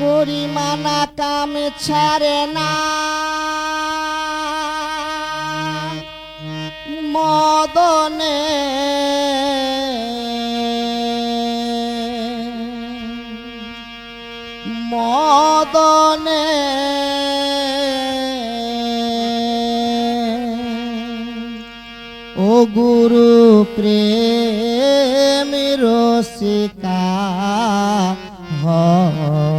করিমানা কাম ছাড়ে না। মদনে মদনে ও গুরু প্রেম রসিকা হব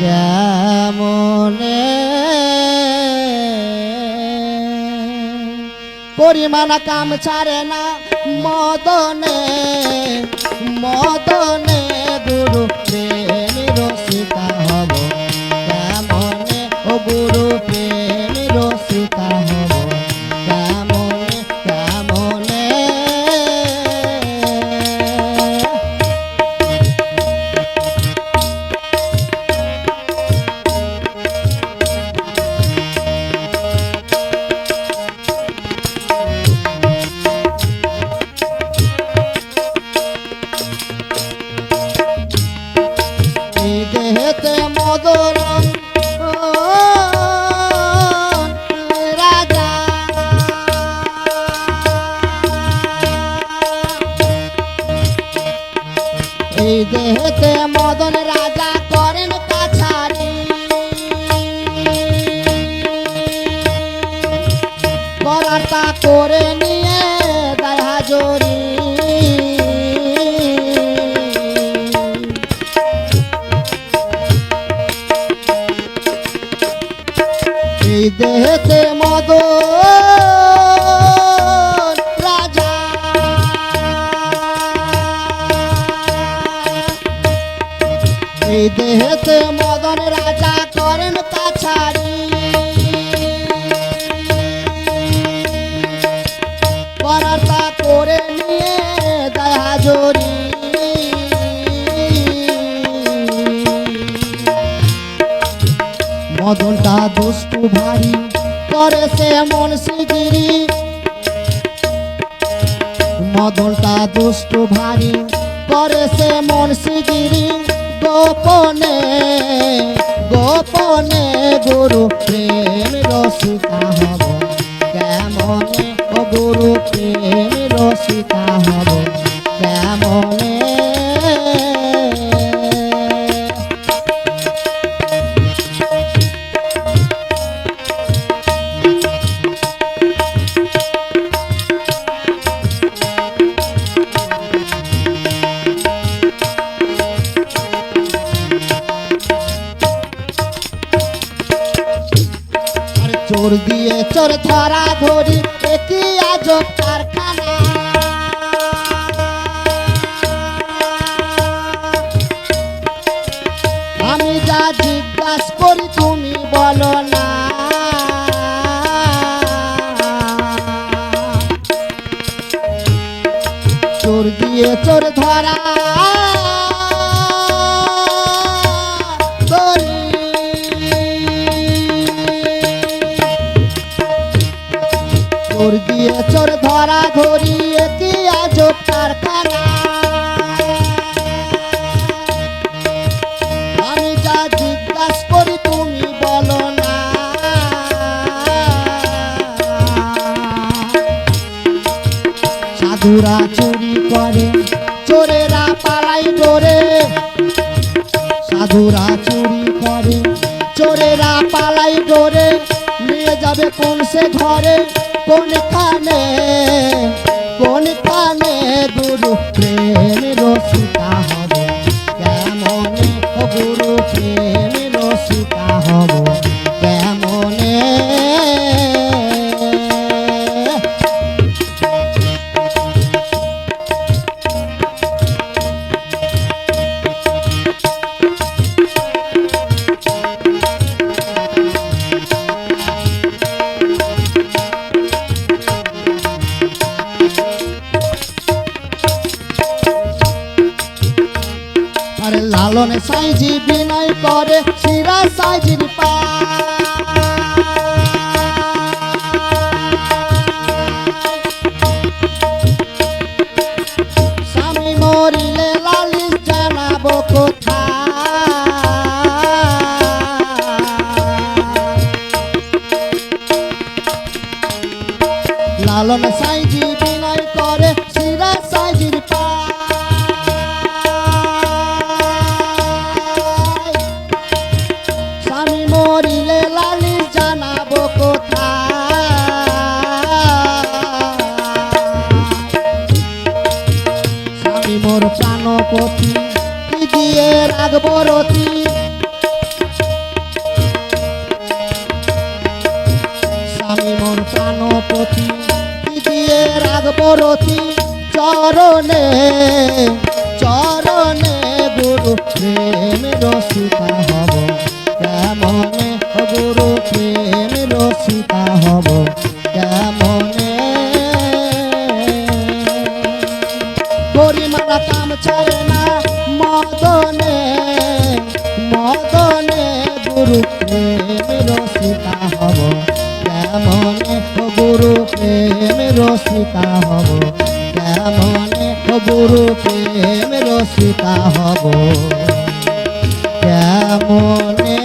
কেমনে পরিমাণ কাম ছাড়ে না মদনে মদনে গুরু প্রেম। দেহেতে মদন রাজা করেন কাছারি করাটা করে নিয়ে দায় হাজরি। এই দেহেতে মদ এই দেহেতে মদন রাজা করেন কাছারি করাটা করে নিয়ে দেয় হাজরি। মদনটা দুষ্টু ভারী, করে সে মন শিগিরি মদনটা দুষ্টু ভারী, করে সে মন শিগিরি গোপনে গোপনে গুরু প্রেম রসিকা হব। কেমনে গুরু প্রেম রসিকা হব? কেমনে চোর দিয়ে চোর ধরা ধরি একই আজব কারখানা। আমি যা জিজ্ঞাসা করি তুমি বলো না। চোর দিয়ে চোর ধরি জিজ্ঞাসা করি তুমি বলো না। সাধুরা চুরি করে, চোরেরা পালাই ডোরে। সাধুরা চুরি করে, চোরেরা পালাই ডোরে। নিয়ে যাবে কোন সে ঘরে, কোন কানে কোন কানে গুরু প্রেম রসিকা হবে। কেমনে গুরু প্রেম? মন সাইজি বিনয় করে শিরা সাইজির পা। স্বামী মরিলে লালিশ জানাব কোথায়? কপি দিয়ে রাখব রতি স্বামী মন প্রাণপতি দিয়ে রাখব রতি চরণে গুরু প্রেম রসিকা হব। কেমনে